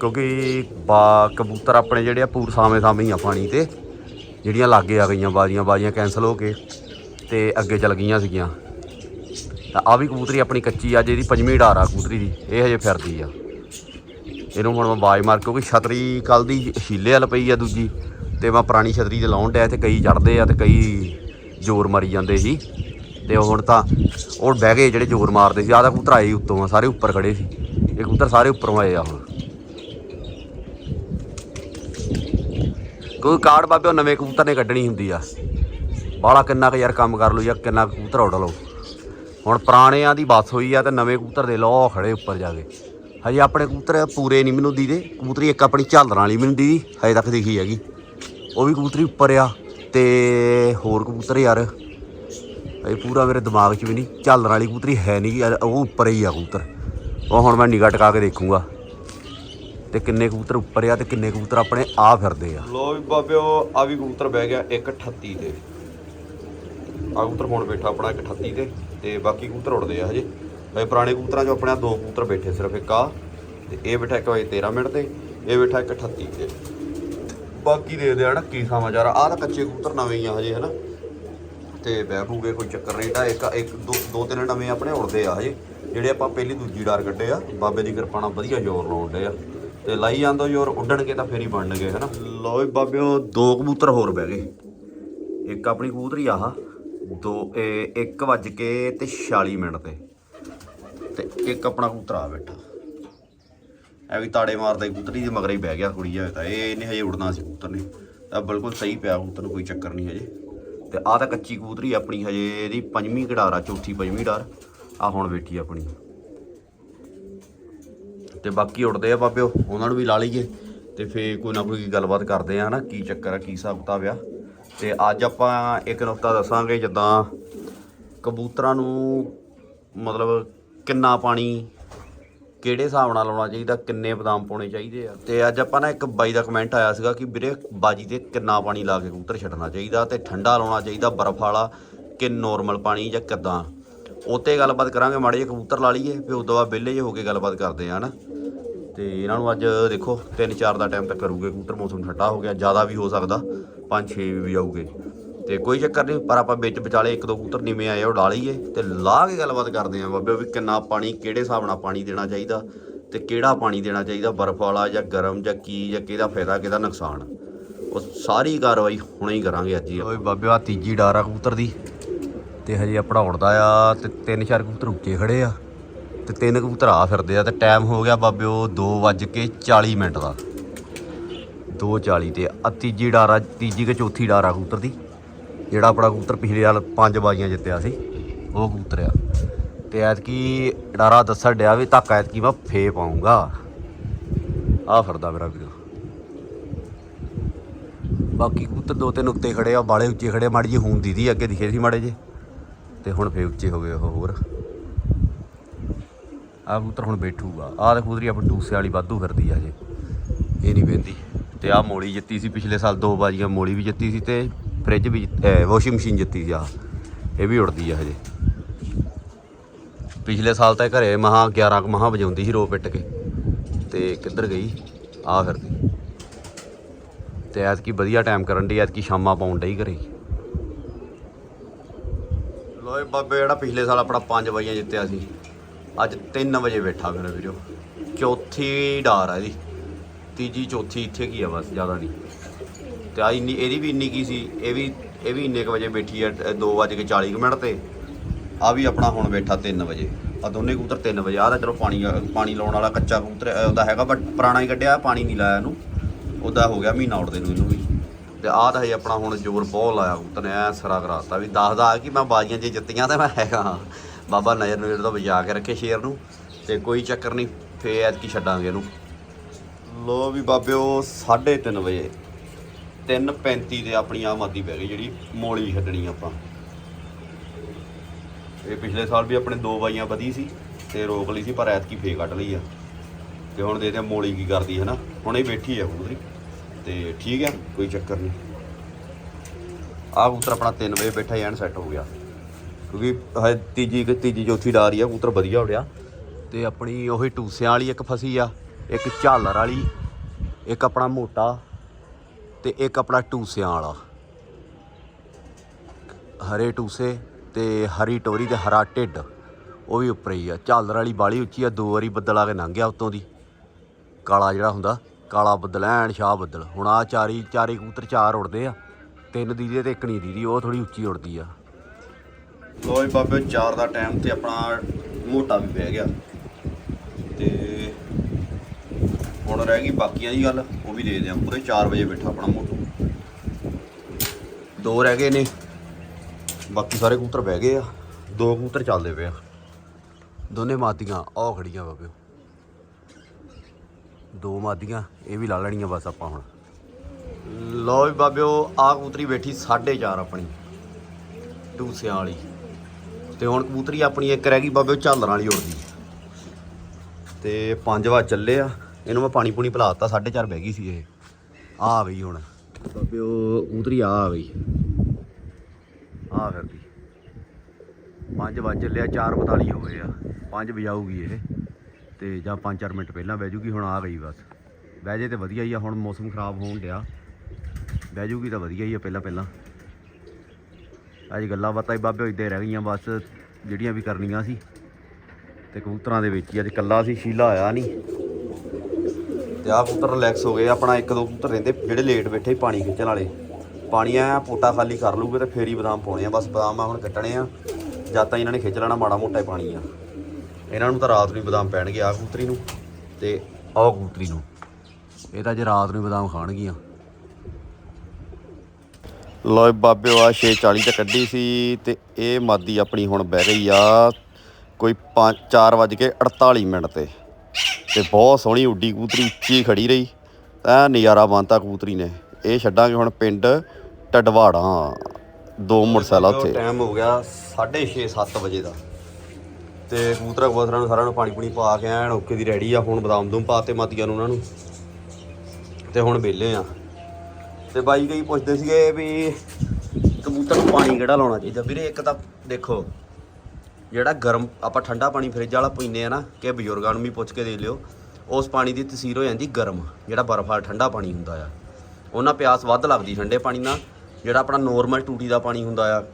ਕਿਉਂਕਿ ਬਾ ਕਬੂਤਰ ਆਪਣੇ ਜਿਹੜੇ ਆ ਪੂਰ ਸਾਵੇਂ ਸਾਵੇਂ ਹੀ ਆ ਪਾਣੀ ਤੇ, ਜਿਹੜੀਆਂ ਲਾਗੇ ਆ ਗਈਆਂ ਬਾਜ਼ੀਆਂ ਬਾਜ਼ੀਆਂ ਕੈਨਸਲ ਹੋ ਕੇ। ਤੇ ਅੱਗੇ ਚੱਲ ਗਈਆਂ ਸੀਗੀਆਂ। ਤਾਂ ਆ ਵੀ ਕਬੂਤਰੀ ਆਪਣੀ ਕੱਚੀ ਆ, ਜਿਹਦੀ ਪੰਜਵੀਂ ਡਾਰ ਆ ਕਬੂਤਰੀ ਦੀ, ਇਹ ਹਜੇ ਫਿਰਦੀ ਆ। ਇਹਨੂੰ ਹੁਣ ਮੈਂ ਬਾਜ ਮਾਰ, ਕਿਉਂਕਿ ਛਤਰੀ ਕੱਲ ਦੀ ਸ਼ੀਲੇ ਵਾਲ ਪਈ ਆ ਦੂਜੀ, ਤੇ ਮੈਂ ਪੁਰਾਣੀ ਛਤਰੀ ਤੇ ਲਾਉਣ ਡਿਆ, ਤੇ ਕਈ ਚੜਦੇ ਆ ਤੇ ਕਈ ਜ਼ੋਰ ਮਾਰੀ ਜਾਂਦੇ ਸੀ। ਤੇ ਹੁਣ ਤਾਂ ਉਹ ਬਹਿ ਗਏ ਜਿਹੜੇ ਜ਼ੋਰ ਮਾਰਦੇ ਸੀ, ਆਹ ਤਾਂ ਕਬੂਤਰ ਆਏ ਉੱਤੋਂ ਆ, ਸਾਰੇ ਉੱਪਰ ਖੜੇ ਸੀ। ਇਹ ਕਬੂਤਰ ਸਾਰੇ ਉੱਪਰੋਂ ਆਏ ਆ ਹੁਣ। ਕੋਈ ਕਾਰਡ ਬਾਬੇ, ਉਹ ਨਵੇਂ ਕਬੂਤਰ ਨੇ ਕੱਢਣੀ ਹੁੰਦੀ ਆ। ਬਾਲਾ ਕਿੰਨਾ ਕੁ ਯਾਰ ਕੰਮ ਕਰ ਲਓ ਜਾਂ ਕਿੰਨਾ ਕੁ ਕਬੂਤਰ ਉੱਡ ਲਓ। ਹੁਣ ਪੁਰਾਣਿਆਂ ਦੀ ਬਸ ਹੋਈ ਆ ਤੇ ਨਵੇਂ ਕਬੂਤਰ ਦੇ ਲੋ ਖੜੇ ਉੱਪਰ ਜਾ ਕੇ। ਹਜੇ ਆਪਣੇ ਕਬੂਤਰ ਪੂਰੇ ਨਹੀਂ ਮੈਨੂੰ ਦੀਦੇ। ਕਬੂਤਰੀ ਇੱਕ ਆਪਣੀ ਝਾਲਰਾਂ ਵਾਲੀ ਮੈਨੂੰ ਦੀਦੀ, ਹਜੇ ਤੱਕ ਦਿਖੀ ਹੈਗੀ। ਉਹ ਵੀ ਕਬੂਤਰੀ ਉੱਪਰ ਆ ਤੇ ਹੋਰ ਕਬੂਤਰ ਯਾਰ, ਇਹ ਪੂਰਾ ਮੇਰੇ ਦਿਮਾਗ 'ਚ ਵੀ ਨਹੀਂ। ਝਾਲਰਾਂ ਵਾਲੀ ਕਬੂਤਰੀ ਹੈ ਨਹੀਂ ਯਾਰ, ਉਹ ਉੱਪਰ ਹੀ ਆ ਕਬੂਤਰ। ਉਹ ਹੁਣ ਮੈਂ ਨਿਗਾਹ ਟਕਾ ਕੇ ਦੇਖੂੰਗਾ। ਤੇ ਕਿੰਨੇ ਕਬੂਤਰ ਉੱਪਰ ਆ ਤੇ ਕਿੰਨੇ ਕਬੂਤਰ ਆਪਣੇ ਆ ਫਿਰਦੇ ਆ। ਲੋ ਵੀ ਬਾਬਿਓ ਆ ਵੀ ਕਬੂਤਰ ਬਹਿ ਗਿਆ 138 ਤੇ। ਆ ਕਬੂਤਰ ਹੁਣ ਬੈਠਾ ਆਪਣਾ 138 ਤੇ ਤੇ ਬਾਕੀ ਕਬੂਤਰ ਉੜਦੇ ਆ ਹਜੇ। ਇਹ ਪੁਰਾਣੇ ਕਬੂਤਰਾਂ 'ਚੋਂ ਆਪਣੇ ਦੋ ਕਬੂਤਰ ਬੈਠੇ ਸਿਰਫ ਇੱਕ ਆ ਤੇ ਇਹ ਬੈਠਾ ਇੱਕ ਵਜੇ 13 ਮਿੰਟ ਤੇ, ਇਹ ਬੈਠਾ 138 ਤੇ। ਬਾਕੀ ਦੇਖਦੇ ਆ ਨਾ ਕੀ ਸਮਾਚਾਰ ਆ। ਆਹ ਤਾਂ ਕੱਚੇ ਕਬੂਤਰ ਨਵੇਂ ਹੀ ਆ ਹਜੇ, ਹਨਾ। ਤੇ ਬਹਿ ਬੂਗੇ ਕੋਈ ਚੱਕਰ ਨਹੀਂ, ਤਾਂ ਇੱਕ ਇੱਕ, ਦੋ ਦੋ, ਤਿੰਨ ਨਵੇਂ ਆਪਣੇ ਉੜਦੇ ਆ ਹਜੇ, ਜਿਹੜੇ ਆਪਾਂ ਪਹਿਲੀ ਦੂਜੀ ਡਾਰ ਕੱਢੇ ਆ। ਬਾਬੇ ਦੀ ਕਿਰਪਾ ਨਾਲ ਵਧੀਆ ਜ਼ੋਰ ਲਾਉਂਦੇ ਆ। ਤੇ ਲਾਈ ਜਾਂਦਾ ਜ਼ੋਰ, ਉੱਡਣਗੇ ਤਾਂ ਫੇਰ ਹੀ ਬਣਨਗੇ, ਹਨਾ। ਲਓ ਵੀ ਬਾਬਿਓ, ਦੋ ਕਬੂਤਰ ਹੋਰ ਬਹਿ ਗਏ। ਇੱਕ ਆਪਣੀ ਕਬੂਤਰੀ ਆਹ। ਦੋ, ਇਹ 1 ਵੱਜ ਕੇ ਤੇ 46 ਮਿੰਟ ਤੇ। ਤੇ ਇੱਕ ਆਪਣਾ ਕੂਤਰਾ ਬੈਠਾ। ਐ ਵੀ ਤਾੜੇ ਮਾਰਦਾ ਹੀ ਦੇ ਮਗਰ ਹੀ ਬਹਿ ਗਿਆ ਕੁੜੀ ਆ ਤਾਂ। ਇਹ ਇਹਨੇ ਹਜੇ ਉੜਨਾ ਸੀ ਕੂਤਰ ਨੇ। ਤਾਂ ਬਿਲਕੁਲ ਸਹੀ ਪਿਆ ਕੂਤਰ ਨੂੰ ਕੋਈ ਚੱਕਰ ਨਹੀਂ ਹਜੇ। ਤੇ ਆ ਤਾਂ ਕੱਚੀ ਕੂਤਰੀ ਆਪਣੀ ਹਜੇ ਇਹਦੀ ਪੰਜਵੀਂ ਘੜਾਰ ਆ, ਚੌਥੀ, ਪੰਜਵੀਂ ਡਾਰ ਆ ਹੁਣ ਬੈਠੀ ਆਪਣੀ। ਤੇ ਬਾਕੀ ਉੜਦੇ ਆ ਬਾਬਿਓ, ਉਹਨਾਂ ਨੂੰ ਵੀ ਲਾ ਲਈਏ। ਤੇ ਫੇਰ ਕੋਈ ਨਾ ਕੋਈ ਗੱਲਬਾਤ ਕਰਦੇ ਆ ਨਾ ਕੀ ਚੱਕਰ ਆ, ਕੀ ਹਿਸਾਬ ਕਿਤਾਬ ਆ? ਤੇ ਅੱਜ ਆਪਾਂ ਇੱਕ ਨੁਕਤਾ ਦੱਸਾਂਗੇ ਜਿੱਦਾਂ ਕਬੂਤਰਾਂ ਨੂੰ ਮਤਲਬ ਕਿੰਨਾ ਪਾਣੀ ਕਿਹੜੇ ਹਿਸਾਬ ਨਾਲ ਲਾਉਣਾ ਚਾਹੀਦਾ, ਕਿੰਨੇ ਬਦਾਮ ਪਾਉਣੇ ਚਾਹੀਦੇ ਆ। ਤੇ ਅੱਜ ਆਪਾਂ ਨਾ ਇੱਕ ਬਾਈ ਦਾ ਕਮੈਂਟ ਆਇਆ ਸੀਗਾ ਕਿ ਵੀਰੇ ਬਾਜੀ ਤੇ ਕਿੰਨਾ ਪਾਣੀ ਲਾ ਕੇ ਕਬੂਤਰ ਛੱਡਣਾ ਚਾਹੀਦਾ ਤੇ ਠੰਡਾ ਲਾਉਣਾ ਚਾਹੀਦਾ ਬਰਫ਼ ਵਾਲਾ ਕਿ ਨੋਰਮਲ ਪਾਣੀ ਜਾਂ ਕਿੱਦਾਂ। ਉੱਤੇ ਗੱਲਬਾਤ ਕਰਾਂਗੇ, ਮਾੜੇ ਜਿਹੇ ਕਬੂਤਰ ਲਾ ਲਈਏ, ਫਿਰ ਉਦੋਂ ਬਾਅਦ ਵਿਹਲੇ ਜਿਹੇ ਹੋ ਕੇ ਗੱਲਬਾਤ ਕਰਦੇ ਆ, ਹਨਾ। ਤੇ ਇਹਨਾਂ ਨੂੰ ਅੱਜ ਦੇਖੋ 3-4 ਦਾ ਟਾਈਮ ਤੱਕ ਕਰੂਗੇ, ਕਬੂਤਰ ਮੌਸਮ ਠੰਡਾ ਹੋ ਗਿਆ, ਜ਼ਿਆਦਾ ਵੀ ਹੋ ਸਕਦਾ। 5-6 ਵੀ ਆਊਗੇ। ਤੇ ਕੋਈ ਚੱਕਰ ਨਹੀਂ, ਪਰ ਆਪਾਂ ਵਿੱਚ ਵਿਚਾਲੇ ਇੱਕ ਦੋ ਕਬੂਤਰ ਨੀਵੇਂ ਆਏ, ਉਹ ਲਾ ਲਈਏ ਤੇ ਲਾ ਕੇ ਗੱਲਬਾਤ ਕਰਦੇ ਆਂ ਬਾਬੇ ਵੀ ਕਿੰਨਾ ਪਾਣੀ, ਕਿਹੜੇ ਹਿਸਾਬ ਨਾਲ ਪਾਣੀ ਦੇਣਾ ਚਾਹੀਦਾ ਤੇ ਕਿਹੜਾ ਪਾਣੀ ਦੇਣਾ ਚਾਹੀਦਾ ਬਰਫ਼ ਵਾਲਾ ਜਾਂ ਗਰਮ ਜਾਂ ਕੀ ਜਾਂ ਕਿਹਦਾ ਫਾਇਦਾ, ਕਿਹਦਾ ਨੁਕਸਾਨ। ਉਹ ਸਾਰੀ ਕਾਰਵਾਈ ਹੁਣੇ ਹੀ ਕਰਾਂਗੇ ਅੱਜ ਹੀ। ਓਏ ਬਾਬੇ ਆ ਤੀਜੀ ਡਾਰਾ ਕਬੂਤਰ ਦੀ। ਤੇ ਹਜੇ ਆਪਣਾ ਉੜਦਾ ਆ ਤੇ ਤਿੰਨ ਚਾਰ ਕਬੂਤਰ ਉੱਚੇ ਖੜੇ ਆ। ਤੇ ਤਿੰਨ ਕਬੂਤਰ ਆ ਫਿਰਦੇ ਆ ਤੇ ਟਾਈਮ ਹੋ ਗਿਆ ਬਾਬਿਓ 2:40 ਮਿੰਟ ਦਾ। 2:40 ਤੇ ਆ ਤੀਜੀ ਡਾਰਾ, ਤੀਜੀ ਕਿ ਚੌਥੀ ਡਾਰਾ ਕਬੂਤਰ ਦੀ, ਜਿਹੜਾ ਆਪਣਾ ਕਬੂਤਰ ਪਿਛਲੇ ਸਾਲ ਪੰਜ ਬਾਜ਼ੀਆਂ ਜਿੱਤਿਆ ਸੀ, ਉਹ ਕਬੂਤਰ ਆ। ਤੇ ਐਤਕੀ ਡਾਰਾ ਦੱਸਣ ਡਿਆ ਵੀ ਧੱਕ ਐਤਕੀ ਮੈਂ ਫੇ ਪਾਉਂਗਾ ਆ ਫਰਦਾ ਮੇਰਾ ਵੀਰ। ਬਾਕੀ ਕਬੂਤਰ ਦੋ ਤਿੰਨ ਉੱਤੇ ਖੜੇ ਆ, ਬਾਲੇ ਉੱਚੇ ਖੜੇ ਮਾੜੀ ਜੀ ਹੂੰ ਦੀਦੀ ਅੱਗੇ ਦਿਖੇ ਸੀ ਮਾੜੇ ਜੇ ਤੇ ਹੁਣ ਫੇ ਉੱਚੇ ਹੋ ਗਏ ਉਹ ਹੋਰ। ਆ ਕਬੂਤਰ ਹੁਣ ਬੈਠੂਗਾ। ਆਹ ਤੇ ਕਬੂਤਰੀ ਆਪਣੀ ਦੂਸਰੇ ਵਾਲੀ ਵਾਧੂ ਫਿਰਦੀ ਆ ਜੇ ਇਹ ਨਹੀਂ ਪੈਂਦੀ ਤੇ ਆ ਮੋਲੀ ਜਿੱਤੀ ਸੀ ਪਿਛਲੇ ਸਾਲ ਦੋ ਬਾਜੀਆਂ ਮੋਲੀ ਵੀ ਜਿੱਤੀ ਸੀ ਤੇ ਫ੍ਰਿਜ ਵੀ ਵਾਸ਼ਿੰਗ ਮਸ਼ੀਨ ਜਿੱਤੀ ਸੀ ਆ ਇਹ ਵੀ ਉੜਦੀ ਆ ਹਜੇ। ਪਿਛਲੇ ਸਾਲ ਤਾਂ ਘਰੇ ਮਹਾ 11 ਕੁ ਮਹਾ ਵਜਾਉਂਦੀ ਸੀ ਰੋ ਪਿੱਟ ਕੇ। ਤੇ ਕਿੱਧਰ ਗਈ? ਆ ਫਿਰਦੀ। ਤੇ ਐਤਕੀ ਵਧੀਆ ਟਾਈਮ ਕਰਨ ਦੀ ਐਤਕੀ ਸ਼ਾਮਾਂ ਪਾਉਣ ਡਈ ਘਰੇ। ਲੋਏ ਬਾਬੇ, ਜਿਹੜਾ ਪਿਛਲੇ ਸਾਲ ਆਪਣਾ 5 ਵਜੇ ਜਿੱਤਿਆ ਸੀ, ਅੱਜ 3 ਵਜੇ ਬੈਠਾ ਮੇਰੇ ਵੀਰੋ। ਚੌਥੀ ਡਾਰ ਆ ਇਹਦੀ। ਤੀਜੀ, ਚੌਥੀ ਇੱਥੇ ਕੀ ਆ ਬਸ, ਜ਼ਿਆਦਾ ਨਹੀਂ। ਤੇ ਆ ਇੰਨੀ, ਇਹਦੀ ਵੀ ਇੰਨੀ ਕੀ ਸੀ? ਇਹ ਵੀ ਇਹ ਵੀ ਇੰਨੇ ਕ ਵਜੇ ਬੈਠੀ ਆ 2:40 ਮਿੰਟ ਤੇ। ਆ ਵੀ ਆਪਣਾ ਹੁਣ ਬੈਠਾ 3 ਵਜੇ। ਆ ਦੋਨੇ ਕਬੂਤਰ 3 ਵਜੇ। ਆ ਤਾਂ ਚਲੋ ਪਾਣੀ ਪਾਣੀ ਲਾਉਣ ਵਾਲਾ ਕੱਚਾ ਕਬੂਤਰ ਉਹਦਾ ਹੈਗਾ ਬਟ ਪੁਰਾਣਾ ਹੀ ਕੱਢਿਆ, ਪਾਣੀ ਨਹੀਂ ਲਾਇਆ ਇਹਨੂੰ। ਉਹਦਾ ਹੋ ਗਿਆ ਮਹੀਨਾ ਉੜਦੇ ਨੂੰ ਇਹਨੂੰ ਵੀ। ਤੇ ਆਹ ਤਾਂ ਹਜੇ ਆਪਣਾ ਹੁਣ ਜ਼ੋਰ ਬਹੁਤ ਲਾਇਆ ਕਬੂਤਰ ਨੇ, ਐ ਸਰਾ ਕਰਾਤਾ ਵੀ ਦੱਸਦਾ ਕਿ ਮੈਂ ਬਾਜ਼ੀਆਂ ਜੇ ਜਿੱਤੀਆਂ ਤਾਂ ਮੈਂ ਹੈਗਾ ਹਾਂ। ਬਾਬਾ ਨਜ਼ਰ ਨਜ਼ਰ ਤੋਂ ਬਚਾ ਕੇ ਰੱਖੇ ਸ਼ੇਰ ਨੂੰ। ਤੇ ਕੋਈ ਚੱਕਰ ਨਹੀਂ, ਫੇਰ ਐਤਕੀ ਛੱਡਾਂਗੇ ਇਹਨੂੰ। ਲੋ ਵੀ ਬਾਬਿਓ 3:30 ਵਜੇ। 3:35 ਤੇ ਆਪਣੀ ਆ ਮਾਦੀ ਪੈ ਗਈ ਜਿਹੜੀ, ਮੋਲੀ ਛੱਡਣੀ ਆਪਾਂ। ਇਹ ਪਿਛਲੇ ਸਾਲ ਵੀ ਆਪਣੇ ਦੋ ਬਾਈਆਂ ਵਧੀ ਸੀ ਤੇ ਰੋਕ ਲਈ ਸੀ, ਪਰ ਐਤਕੀ ਫੇ ਕੱਢ ਲਈ ਆ। ਤੇ ਹੁਣ ਦੇਖਦੇ ਆ ਮੋਲੀ ਕੀ ਕਰਦੀ ਹੈ ਨਾ ਹੁਣ ਇਹ ਬੈਠੀ ਆ ਕੂਦਰੀ ਤੇ ਠੀਕ ਆ, ਕੋਈ ਚੱਕਰ ਨਹੀਂ। ਆਹ ਕੂਤਰ ਆਪਣਾ 3 ਵਜੇ ਬੈਠਾ ਐਨ ਸੈੱਟ ਹੋ ਗਿਆ। ਕਿਉਂਕਿ ਹਜੇ ਤੀਜੀ ਤੀਜੀ ਚੌਥੀ ਡਾਰ ਹੀ ਆ ਕੂਤਰ ਵਧੀਆ ਉੜਿਆ। ਤੇ ਆਪਣੀ ਉਹੀ ਟੂਸਿਆਂ ਵਾਲੀ ਇੱਕ ਫਸੀ ਆ। ਇੱਕ ਝਾਲਰ ਵਾਲੀ, ਇੱਕ ਆਪਣਾ ਮੋਟਾ ਤੇ ਇੱਕ ਆਪਣਾ ਟੂਸਿਆਂ ਵਾਲਾ। ਹਰੇ ਟੂਸੇ ਤੇ ਹਰੀ ਟੋਰੀ ਤੇ ਹਰਾ ਢਿੱਡ, ਉਹ ਵੀ ਉੱਪਰ ਹੀ ਆ। ਝਾਲਰ ਵਾਲੀ ਬਾਲੀ ਉੱਚੀ ਆ, ਦੋ ਵਾਰੀ ਬੱਦਲ ਆ ਕੇ ਲੰਘ ਗਿਆ ਉਤੋਂ ਦੀ। ਕਾਲਾ ਜਿਹੜਾ ਹੁੰਦਾ, ਕਾਲਾ ਬੱਦਲ, ਐਨ ਸ਼ਾਹ ਬੱਦਲ। ਹੁਣ ਆ ਚਾਰੀ, ਚਾਰੇ ਕਬੂਤਰ ਚਾਰ ਉੜਦੇ ਆ। ਤਿੰਨ ਦੀਦੀ ਤੇ ਇੱਕ ਨਹੀਂ ਦੀਦੀ, ਉਹ ਥੋੜੀ ਉੱਚੀ ਉੜਦੀ ਆ। ਲੋਏ ਬਾਬੇ 4 ਦਾ ਟਾਈਮ ਤੇ ਆਪਣਾ ਮੋਟਾ ਵੀ ਪੈ ਗਿਆ। ਤੇ ਹੁਣ ਰਹਿ ਗਈ ਬਾਕੀਆਂ ਦੀ ਗੱਲ, ਉਹ ਵੀ ਦੇ ਦਿਆਂ ਪੂਰੇ 4 ਵਜੇ ਬੈਠਾ ਆਪਣਾ ਮੋਟੂ। ਦੋ ਰਹਿ ਗਏ ਨੇ, ਬਾਕੀ ਸਾਰੇ ਕਬੂਤਰ ਬਹਿ ਗਏ ਆ, ਦੋ ਕਬੂਤਰ ਚੱਲਦੇ ਪਏ ਆ। ਦੋਨੇ ਮਾਦੀਆਂ ਆਹ ਖੜੀਆਂ ਬਾਬਿਓ ਦੋ ਮਾਦੀਆਂ ਇਹ ਵੀ ਲਾ ਲੈਣੀਆਂ ਬਸ ਆਪਾਂ ਹੁਣ। ਲਓ ਵੀ ਬਾਬਿਓ, ਆਹ ਕਬੂਤਰੀ ਬੈਠੀ 4.5 ਆਪਣੀ ਟੂਸਿਆਂ ਵਾਲੀ। ਤੇ ਹੁਣ ਕਬੂਤਰੀ ਆਪਣੀ ਇੱਕ ਰਹਿ ਗਈ ਬਾਬਿਓ ਝਾਲਰਾਂ ਵਾਲੀ ਉੜਦੀ। ਤੇ 5 ਵਜੇ ਚੱਲੇ ਆ। ਇਹਨੂੰ ਮੈਂ ਪਾਣੀ ਪੂਣੀ ਪਿਲਾ ਪਿਲਾਤਾ 4.5 ਬਹਿ ਗਈ ਸੀ ਇਹ। ਆ ਆ ਗਈ ਹੁਣ ਬਾਬਿਓ ਕਬੂਤਰੀ ਆ ਆ ਗਈ ਆ ਫਿਰਦੀ। 5 ਵਜੇ ਚੱਲਿਆ 4:42 ਹੋ ਗਏ ਆ। 5 ਵਜਾਊਗੀ ਇਹ। ਤੇ ਜਾਂ 5-4 ਮਿੰਟ ਪਹਿਲਾਂ ਬਹਿ ਜੂਗੀ, ਹੁਣ ਆ ਗਈ ਬਸ। ਬਹਿ ਜੇ ਤੇ ਵਧੀਆ ਹੀ ਆ, ਹੁਣ ਮੌਸਮ ਖਰਾਬ ਹੋਣ ਡਿਆ। ਬਹਿ ਜੂਗੀ ਤਾਂ ਵਧੀਆ ਹੀ ਆ, ਪਹਿਲਾਂ ਪਹਿਲਾਂ। ਅੱਜ ਗੱਲਾਂ ਬਾਤਾਂ ਹੀ ਬਾਬੇ, ਇੱਦਾਂ ਰਹਿ ਗਈਆਂ, ਬਸ ਜਿਹੜੀਆਂ ਵੀ ਕਰਨੀਆਂ ਸੀ। ਤੇ ਕਬੂਤਰਾਂ ਦੇ ਵਿੱਚ ਹੀ, ਅੱਜ ਕੱਲਾ ਸੀ, ਸ਼ੀਲਾ ਆਇਆ ਨਹੀਂ। ਤੇ ਆਹ ਕਬੂਤਰ ਰਿਲੈਕਸ ਹੋ ਗਏ, ਆਪਣਾ ਇੱਕ ਦੋ ਕਬੂਤਰ ਰਹਿੰਦੇ, ਜਿਹੜੇ ਲੇਟ ਬੈਠੇ ਪਾਣੀ ਖਿੱਚਣ ਵਾਲੇ। ਪਾਣੀ ਆ ਪੋਟਾ ਖਾਲੀ ਕਰ ਲੂਗੇ ਤੇ ਫੇਰ ਹੀ ਬਦਾਮ ਪਾਉਣੇ ਆ, ਬਸ ਬਦਾਮ ਆ ਹੁਣ ਕੱਟਣੇ ਆ, ਜਾਂ ਤਾਂ ਇਹਨਾਂ ਨੇ ਖਿੱਚ ਲੈਣਾ ਮਾੜਾ ਮੋਟਾ ਪਾਣੀ ਆ। ਇਹਨਾਂ ਨੂੰ ਤਾਂ ਰਾਤ ਨੂੰ ਬਦਾਮ ਪੈਣਗੇ ਆ ਕਬੂਤਰੀ ਨੂੰ ਤੇ ਆਹ ਕਬੂਤਰੀ ਨੂੰ। ਇਹ ਤਾਂ ਅੱਜ ਰਾਤ ਨੂੰ ਹੀ ਬਦਾਮ ਖਾਣਗੀਆਂ। ਲੋਏ ਬਾਬੇ ਆ 640 ਤੇ ਕੱਢੀ ਸੀ ਤੇ ਇਹ ਮਾਦੀ ਆਪਣੀ ਹੁਣ ਬਹਿ ਗਈ ਆ, ਕੋਈ 5 4 ਵਜ ਕੇ 48 ਮਿੰਟ ਤੇ। ਤੇ ਬਹੁਤ ਸੋਹਣੀ ਉੱਡੀ ਕਬੂਤਰੀ, ਉੱਚੀ ਖੜੀ ਰਹੀ। ਐ ਨਜ਼ਾਰਾ ਬੰਤਾ ਕਬੂਤਰੀ ਨੇ। ਇਹ ਛੱਡਾਂਗੇ ਹੁਣ ਪਿੰਡ ਟਡਵਾੜਾ ਦੋ ਮੋਟਰਸਾਈਕਲ ਉੱਥੇ। ਟਾਈਮ ਹੋ ਗਿਆ 6:30 7 ਵਜੇ ਦਾ। ਤੇ ਕਬੂਤਰਾਂ ਕਬੂਤਰਾਂ ਨੂੰ ਸਾਰਿਆਂ ਨੂੰ ਪਾਣੀ ਪੂਣੀ ਪਾ ਕੇ ਐਨ ਓਕੇ ਦੀ ਰੈਡੀ ਆ। ਹੁਣ ਬਦਾਮ ਦੂਮ ਪਾਤੇ ਮਾਤੀਆਂ ਨੂੰ ਉਹਨਾਂ ਨੂੰ। ਤੇ ਹੁਣ ਵਿਹਲੇ ਆ। ਤੇ ਬਾਈ ਕਈ ਪੁੱਛਦੇ ਸੀਗੇ ਵੀ ਕਬੂਤਰ ਨੂੰ ਪਾਣੀ ਕਿਹੜਾ ਲਾਉਣਾ ਚਾਹੀਦਾ? ਵੀਰੇ ਇੱਕ ਤਾਂ ਦੇਖੋ ਜਿਹੜਾ ਗਰਮ ਆਪਾਂ ਠੰਡਾ ਪਾਣੀ ਫ੍ਰਿਜ ਵਾਲਾ ਪੀਂਦੇ ਆ ਨਾ, ਕਿ ਬਜ਼ੁਰਗਾਂ ਨੂੰ ਵੀ ਪੁੱਛ ਕੇ ਦੇ ਲਿਓ, ਉਸ ਪਾਣੀ ਦੀ ਤਸੀਰ ਹੋ ਜਾਂਦੀ ਗਰਮ, ਜਿਹੜਾ ਬਰਫ਼ ਵਾਲਾ ਠੰਡਾ ਪਾਣੀ ਹੁੰਦਾ ਆ। ਉਹਨਾਂ ਪਿਆਸ ਵੱਧ ਲੱਗਦੀ ਠੰਡੇ ਪਾਣੀ ਨਾਲ, ਜਿਹੜਾ ਆਪਣਾ ਨੋਰਮਲ ਟੂਟੀ ਦਾ ਪਾਣੀ ਹੁੰਦਾ ਆ,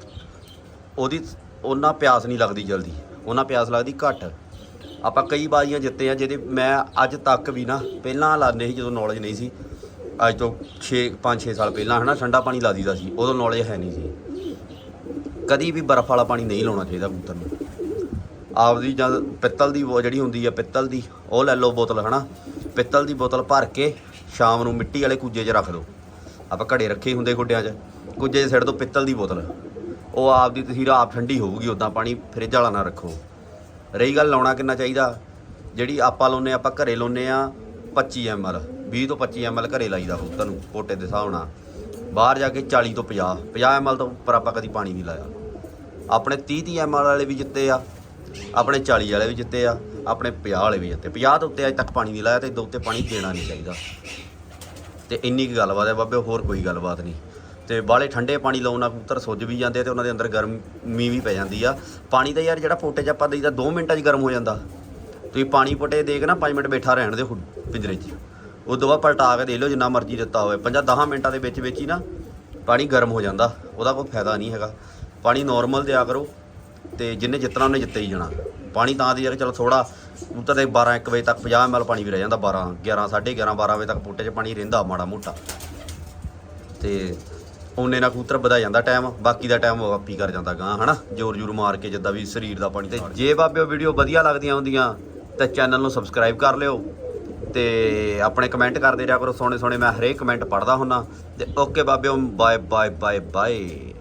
ਉਹਦੀ ਉਹਨਾਂ ਪਿਆਸ ਨਹੀਂ ਲੱਗਦੀ ਜਲਦੀ, ਉਹਨਾਂ ਪਿਆਸ ਲੱਗਦੀ ਘੱਟ। ਆਪਾਂ ਕਈ ਬਾਜ਼ੀਆਂ ਜਿੱਤੇ ਆ, ਜਿਹਦੇ ਮੈਂ ਅੱਜ ਤੱਕ ਵੀ ਨਾ, ਪਹਿਲਾਂ ਲਾਉਂਦੇ ਸੀ ਜਦੋਂ ਨੌਲੇਜ ਨਹੀਂ ਸੀ, ਅੱਜ ਤੋਂ 6 5 6 ਸਾਲ ਪਹਿਲਾਂ ਹਨਾ, ਠੰਡਾ ਪਾਣੀ ਲਾ ਦੀਦਾ ਸੀ, ਉਦੋਂ ਨੌਲੇਜ ਹੈ ਨਹੀਂ ਸੀ। ਕਦੀ ਵੀ ਬਰਫ਼ ਵਾਲਾ ਪਾਣੀ ਨਹੀਂ ਲਾਉਣਾ ਚਾਹੀਦਾ ਕਬੂਤਰ ਨੂੰ। ਆਪਦੀ ਜਦ ਪਿੱਤਲ ਦੀ ਉਹ ਜਿਹੜੀ ਹੁੰਦੀ ਆ, ਪਿੱਤਲ ਦੀ, ਉਹ ਲੈ ਲਓ ਬੋਤਲ, ਹਨਾ? ਪਿੱਤਲ ਦੀ ਬੋਤਲ ਭਰ ਕੇ ਸ਼ਾਮ ਨੂੰ ਮਿੱਟੀ ਵਾਲੇ ਕੁੱਜੇ 'ਚ ਰੱਖ ਦਿਓ ਆਪਾਂ ਘੜੇ ਰੱਖੇ ਹੀ ਹੁੰਦੇ ਗੁੱਡਿਆਂ 'ਚ। ਕੁੱਜੇ 'ਚ ਸਿੱਟ ਦਿਓ ਪਿੱਤਲ ਦੀ ਬੋਤਲ। ਉਹ ਆਪਦੀ ਤੁਸੀਂ ਆਪ ਠੰਡੀ ਹੋਊਗੀ ਉਦਾਂ ਪਾਣੀ ਫਰਿੱਜ ਵਾਲਾ ਨਾ ਰੱਖੋ। ਰਹੀ ਗੱਲ, ਲਾਉਣਾ ਕਿੰਨਾ ਚਾਹੀਦਾ? ਜਿਹੜੀ ਆਪਾਂ ਲਾਉਨੇ ਆਪਾਂ ਘਰੇ ਲਾਉਨੇ ਆ 25 ml 20 ਤੋਂ 25 ml ਘਰੇ ਲਾਈਦਾ ਕਬੂਤਰ ਤੁਹਾਨੂੰ, ਪੋਟੇ ਦੇ ਹਿਸਾਬ ਨਾਲ। ਬਾਹਰ ਜਾ ਕੇ 40 ਤੋਂ 50 50 ml ਤੋਂ ਉੱਪਰ ਆਪਾਂ ਕਦੀ ਪਾਣੀ ਨਹੀਂ ਲਾਇਆ। ਆਪਣੇ 30 30 ml ਵਾਲੇ ਵੀ ਜਿੱਤੇ ਆ। ਆਪਣੇ 40 ਵਾਲੇ ਵੀ ਜਿੱਤੇ ਆ, ਆਪਣੇ 50 ਵਾਲੇ ਵੀ ਜਿੱਤੇ। 50 ਤੋਂ ਉੱਤੇ ਅੱਜ ਤੱਕ ਪਾਣੀ ਨਹੀਂ ਲਾਇਆ ਤੇ ਇਹਦੇ ਉੱਤੇ ਪਾਣੀ ਦੇਣਾ ਨਹੀਂ ਚਾਹੀਦਾ। ਤੇ ਇੰਨੀ ਕੀ ਗੱਲਬਾਤ ਹੈ ਬਾਬੇ, ਹੋਰ ਕੋਈ ਗੱਲਬਾਤ ਨਹੀਂ। ਤੇ ਬਾਲੇ ਠੰਡੇ ਪਾਣੀ ਲਾਉਣ ਨਾਲ ਕਬੂਤਰ ਸੁੱਜ ਵੀ ਜਾਂਦੇ ਆ ਤੇ ਉਹਨਾਂ ਦੇ ਅੰਦਰ ਗਰਮੀ ਵੀ ਪੈ ਜਾਂਦੀ ਆ। ਪਾਣੀ ਤਾਂ ਯਾਰ ਜਿਹੜਾ ਪੋਟੇ 'ਚ ਆਪਾਂ ਦੇਈਦਾ 2 ਮਿੰਟਾਂ 'ਚ ਗਰਮ ਹੋ ਜਾਂਦਾ। ਤੁਸੀਂ ਪਾਣੀ ਪੋਟੇ ਦੇ ਕੇ ਨਾ 5 ਮਿੰਟ ਬੈਠਾ ਰਹਿਣ ਦਿਓ ਪਿੰਜਰੇ 'ਚ। ਉਦੋਂ ਬਾਅਦ ਪਲਟਾ ਕੇ ਦੇ ਲਓ, ਜਿੰਨਾ ਮਰਜ਼ੀ ਦਿੱਤਾ ਹੋਵੇ। 5-10 ਮਿੰਟਾਂ ਦੇ ਵਿੱਚ ਵਿੱਚ ਹੀ ਨਾ ਪਾਣੀ ਗਰਮ ਹੋ ਜਾਂਦਾ। ਉਹਦਾ ਕੋਈ ਫਾਇਦਾ ਨਹੀਂ ਹੈਗਾ। ਪਾਣੀ ਨਾਰਮਲ ਦਿਆ ਕਰੋ। ਤੇ ਜਿੰਨੇ ਜਿੱਤਣਾ ਉਹਨੇ ਜਿੱਤੇ ਹੀ ਜਾਣਾ। ਪਾਣੀ ਤਾਂ ਦੀ ਯਾਰ, ਚਲੋ ਥੋੜਾ ਕਬੂਤਰ ਦੇ 12 1 ਵਜੇ ਤੱਕ 50 ml ਪਾਣੀ ਵੀ ਰਹਿ ਜਾਂਦਾ 12 11 11:30 12 ਵਜੇ ਤੱਕ ਬੂਟੇ 'ਚ ਪਾਣੀ ਰਹਿੰਦਾ ਮਾੜਾ ਮੋਟਾ। ਤੇ ਉਹਨੇ ਨਾਲ ਕੂਤਰ ਵਧਾ ਜਾਂਦਾ ਟਾਈਮ ਬਾਕੀ ਦਾ ਟਾਈਮ ਵਾਪੀ ਕਰ ਜਾਂਦਾ ਗਾਂ ਹਨਾ? ਜੋਰ ਜ਼ੋਰ ਮਾਰ ਕੇ ਜਿੱਦਾਂ ਵੀ ਸਰੀਰ ਦਾ ਪਾਣੀ ਤੇ ਜੇ ਬਾਬਿਓ ਵੀਡੀਓ ਵਧੀਆ ਲੱਗਦੀਆਂ ਹੁੰਦੀਆਂ, ਤਾਂ ਚੈਨਲ ਨੂੰ ਸਬਸਕ੍ਰਾਈਬ ਕਰ ਲਿਓ। ਤੇ ਆਪਣੇ ਕਮੈਂਟ ਕਰਦੇ ਰਿਹਾ ਕਰੋ ਸੋਹਣੇ ਸੋਹਣੇ ਮੈਂ ਹਰੇਕ ਕਮੈਂਟ ਪੜ੍ਹਦਾ ਹੁੰਨਾ। ਤੇ ਓਕੇ ਬਾਬਿਓ ਬਾਏ ਬਾਏ ਬਾਏ ਬਾਏ